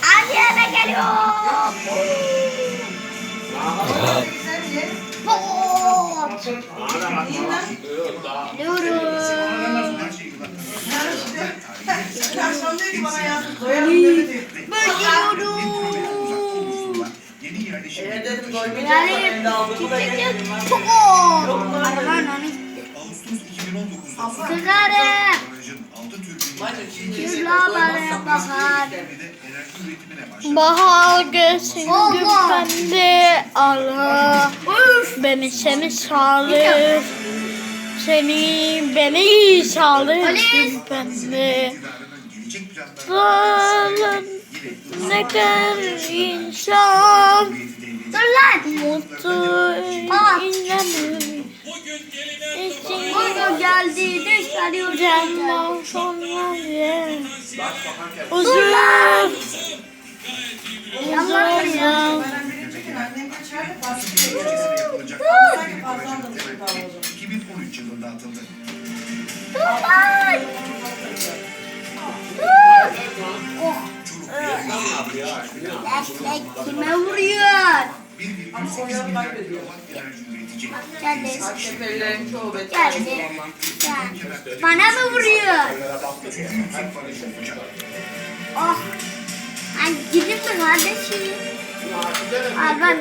Hadi eve geliyor. Hop. Geliyorum. Akşam diyor ki bana ya doyarım demedi. Ben geliyorum. Eğer dedim doymayacak Yani evde aldım bu da yedim. Hop. Arabanın önü Sigarım. Bacım şimdi Yürla bana. Bahar gelsin Allah. bende Allah Beni seni sağlar Seni beni sağlar Polis. bende Sağlar ne kadar insan. Mutlu inanır Buyurun geldi. Geliyor. Candan sonra ye Uzun Uzun ben birinci gün annem geçerdi baskıya geçerdi. Sanki fazla aldım şimdi davulcu. 2013 yılında atıldı. Lan. Dur. Oh. Destek kime vuruyor? 1,8 milyar kilowatt enerji üretici. Geldi. AKP'lilerin çoğu Geldi. beton. Gel. Bana mı vuruyor? Oh. Ay gidin mi kardeşim? Ay ben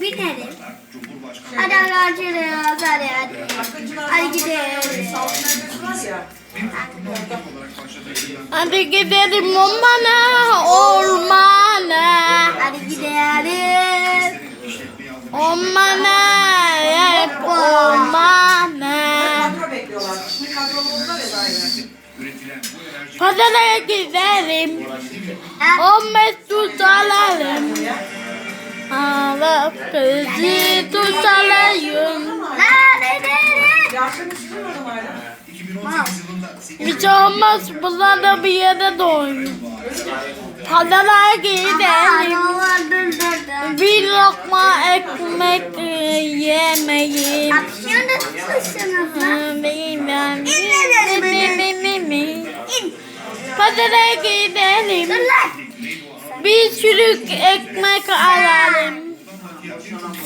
binerim. Cumhurbaşkanı Hadi görüşürüz. Hadi hadi. Hadi gidelim. Hadi gidelim ormana, ormana. Kadrolu oldular ya daire. Pazara Ha, o. Buraya. Alıp kızı? Yasemin sizin orada mı hala? 2018 yılında 8 Hiç olmaz bunlar bir yere doyuyor. Pazara gidelim, bir lokma ekmek yemeyin. Kapşonu tutuşsunuz beni. Mi, mi, mi. İn. Pazara gidelim. Bir sürü ekmek alalım.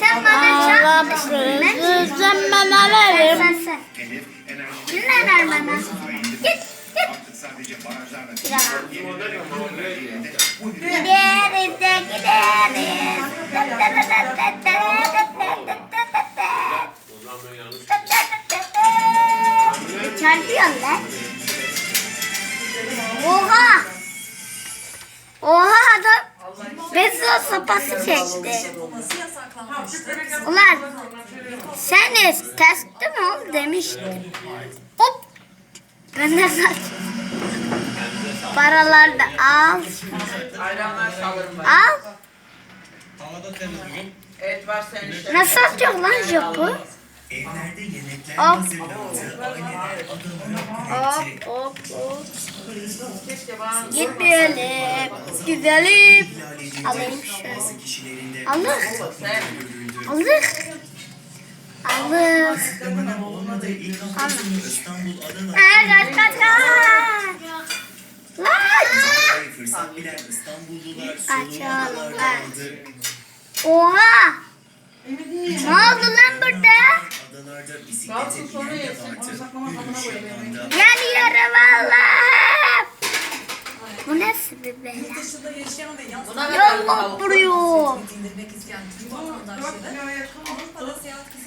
Sen bana çarpmışsın. kızı Ben alırım. sen sen. ver bana? Git Gideriz de gideriz. Çarpıyor lan. Oha. Oha adam bezos sopası çekti. Ulan sen de testte mi ol demiştim. Hop. Ben de saç. Paraları da al. Al. Nasıl atıyor lan jopu? Evlerde yemekler Hop. hazırlandı. Aileler Hop hop hop. Bana Gitmeyelim. Gidelim. Alayım şöyle. bazı kişilerinde Alır. sen. Alır. Alır. olmadığı ilk haftasını İstanbul Adana Aa, kaç kaç kaç. Lan. fırsat bilen İstanbullular Açalım. soluğu aldı. Oha. Ne oldu lan burada? Adalarda bisiklete Kalsın sonra binen de yesin. Onu vardı. saklama kabına Yürüyüş koyayım. yapan da Geliyorum Allah'ım. Bu nasıl bir bela? Buna vuruyor. Dört milyona yakın olmuştu.